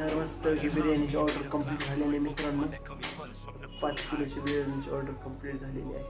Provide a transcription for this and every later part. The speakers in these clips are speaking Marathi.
तर मस्त ही बिर्याणीची ऑर्डर कंप्लीट झालेली आहे मित्रांनो. पाच किलोची बिर्याणीची ऑर्डर कंप्लीट झालेली आहे.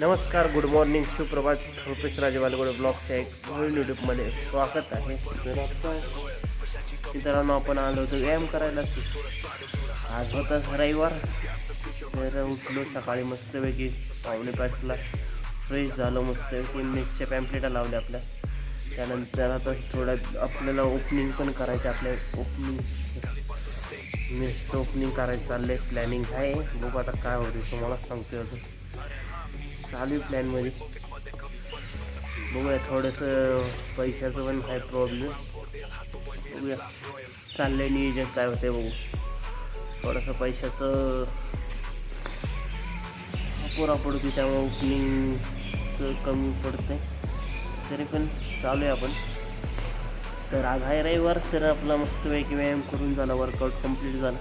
नमस्कार गुड मॉर्निंग सुप्रभात रुपेश राजेवालगड ब्लॉगच्या एक नवीन युट्यूबमध्ये स्वागत आहे. तर मित्रांनो आपण आलो होतो व्यायाम करायला. आज होता रविवार. तर उठलो सकाळी मस्तपैकी. पावणे पाचला फ्रेश झालो मस्तपैकी. मेसच्या पॅम्पलेटा लावल्या आपल्या. त्यानंतर आता थोडं आपल्याला ओपनिंग पण करायचं आपल्या ओपनिंग मेसचं ओपनिंग करायचं चाललंय. प्लॅनिंग आहे. बघू आता काय होते तुम्हाला सांगतो अजून. चालू प्लॅनमध्ये बघूया थोडंसं पैशाचं पण काय प्रॉब्लेम बघूया चाललंय नियोजन काय होते बघू. थोडंसं पैशाचं पुरा पडतो त्यामुळे ओपनिंगचं कमी पडतंय. तरी पण चालू आहे आपण. तर आज आहे रविवार तर आपला मस्त मस्तपैकी व्यायाम करून झाला वर्कआउट कंप्लीट झाला.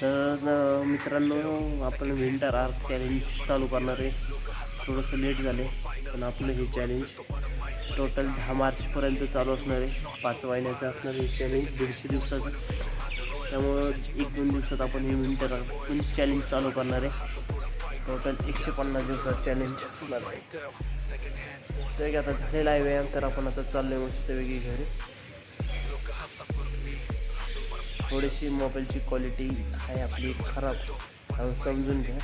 तर मित्रांनो आपण विंटर आर्क चॅलेंज चालू करणार आहे. थोडंसं लेट झाले पण आपलं हे चॅलेंज टोटल दहा मार्चपर्यंत चालू असणार आहे. पाच महिन्याचं असणार आहे चॅलेंज दीडशे दिवसाचं. त्यामुळं एक दोन दिवसात आपण हे विंटर आर्क चॅलेंज चालू करणार आहे. टोटल एकशे पन्नास दिवसात चॅलेंज असणार आहे. आता झालेला आहे व्यायाम तर आपण आता चाललो आहे मस्तपैकी घरी. थोडीशी मोबाईलची क्वालिटी आहे आपली खराब. समजून घ्या.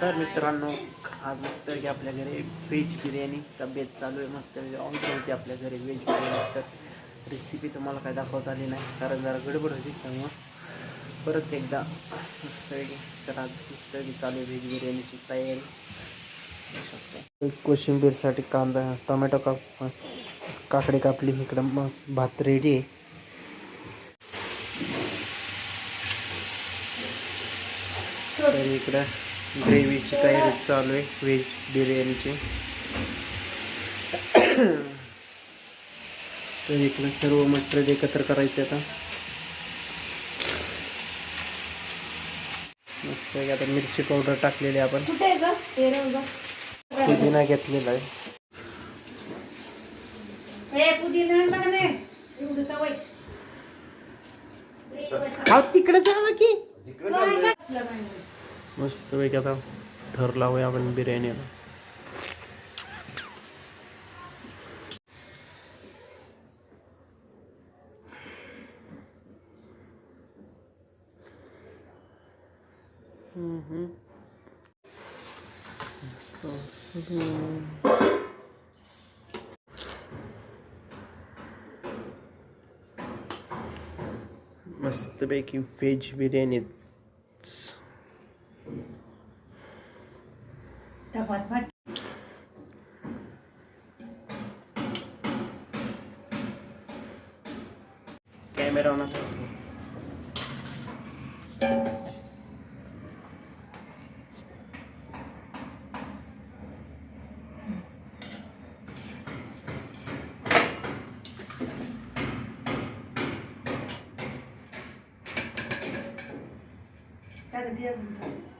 तर मित्रांनो आज मस्त की आपल्या घरी व्हेज बिर्याणीचा बेत चालू आहे. मस्त ऑर्डर होती आपल्या घरी व्हेज बिर्याणी तर रेसिपी तुम्हाला काय दाखवता आली नाही. कारण जरा गडबड होती त्यामुळं. परत एकदा मस्तपैकी तर आज मस्तपैकी चालू आहे व्हेज बिर्याणीची तयारी. कोशिंबीरसाठी कांदा टोमॅटो काप काकडी कापली. इकडं मग भात रेडी आहे. तर इकडं ग्रेव्हीची तयारी चालू आहे. व्हेज बिर्याणीची. तर इकडं सर्व मटेरियल एकत्र करायचे आता. मस्त आता मिरची पावडर टाकलेली आपण. पुदिना घेतलेला आहे. हे पुदिना आण मस्तपैकी आता थर लावूया आपण बिर्याणीला. मस्त मस्त मस्तपैकी व्हेज बिर्याणीच. मस्त पैकी आता थर लावूया आपण बिर्याणीला हम्म. मस्त मस्त मस्तपैकी व्हेज बिर्याणी टपात फाट कॅमेरा ऑन टाक दे अजून थोडं.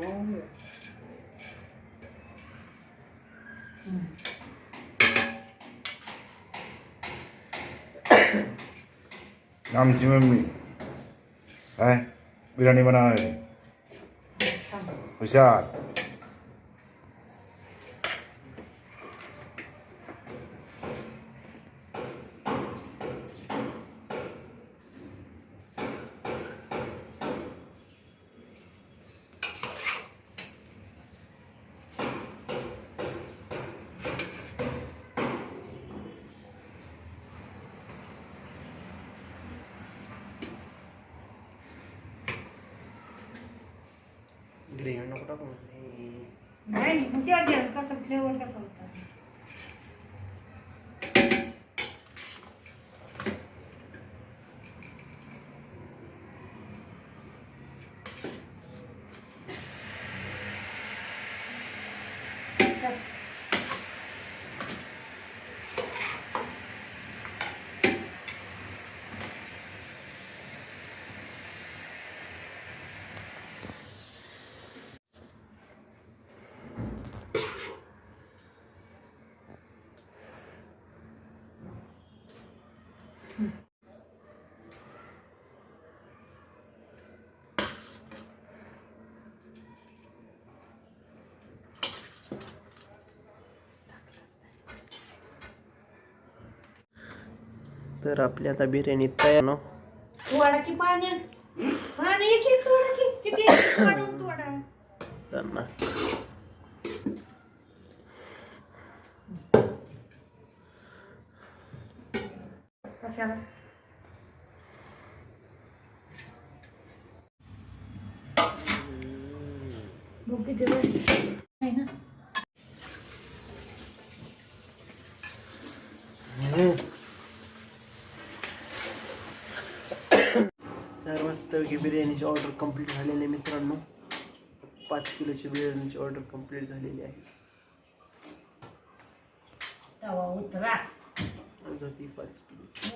काढायचं. आमची मम्मी काय बिर्याणी बनवणार आहे green, no creo que... तर आपली आता बिर्याणी तयार ना. की पाणी एक एक तोडा की किती काढून तोडा. कशाला किती ना तर मस्त बिर्याणीची ऑर्डर कंप्लीट झालेली आहे मित्रांनो. पाच किलोची बिर्याणीची ऑर्डर कंप्लीट झालेली आहे. तवा उतरा. पाच किलो.